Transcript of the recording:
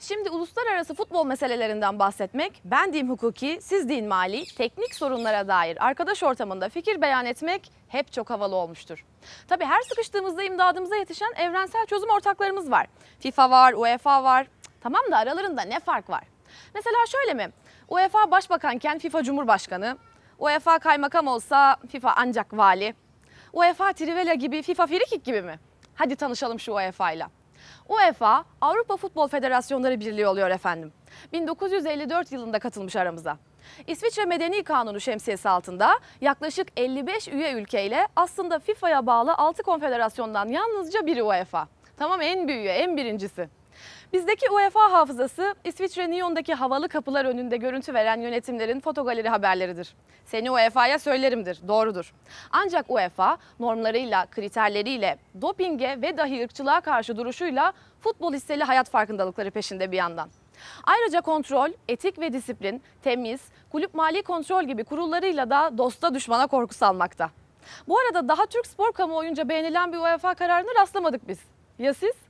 Şimdi uluslararası futbol meselelerinden bahsetmek, ben diyeyim hukuki, siz deyin mali, teknik sorunlara dair arkadaş ortamında fikir beyan etmek hep çok havalı olmuştur. Tabii her sıkıştığımızda imdadımıza yetişen evrensel çözüm ortaklarımız var. FIFA var, UEFA var. Tamam da aralarında ne fark var? Mesela şöyle mi? UEFA başbakanken FIFA cumhurbaşkanı, UEFA kaymakam olsa FIFA ancak vali, UEFA Trivela gibi FIFA Frikik gibi mi? Hadi tanışalım şu UEFA ile. UEFA Avrupa Futbol Federasyonları Birliği oluyor efendim. 1954 yılında katılmış aramıza. İsviçre Medeni Kanunu şemsiyesi altında yaklaşık 55 üye ülkeyle aslında FIFA'ya bağlı 6 konfederasyondan yalnızca biri UEFA. Tamam en büyüğü, en birincisi. Bizdeki UEFA hafızası İsviçre Nyon'daki havalı kapılar önünde görüntü veren yönetimlerin fotogaleri haberleridir. Seni UEFA'ya söylerimdir, doğrudur. Ancak UEFA normlarıyla, kriterleriyle, dopinge ve dahi ırkçılığa karşı duruşuyla futbol hisseli hayat farkındalıkları peşinde bir yandan. Ayrıca kontrol, etik ve disiplin, temiz, kulüp mali kontrol gibi kurullarıyla da dosta düşmana korku salmakta. Bu arada daha Türk spor kamuoyunca beğenilen bir UEFA kararına rastlamadık biz. Ya siz?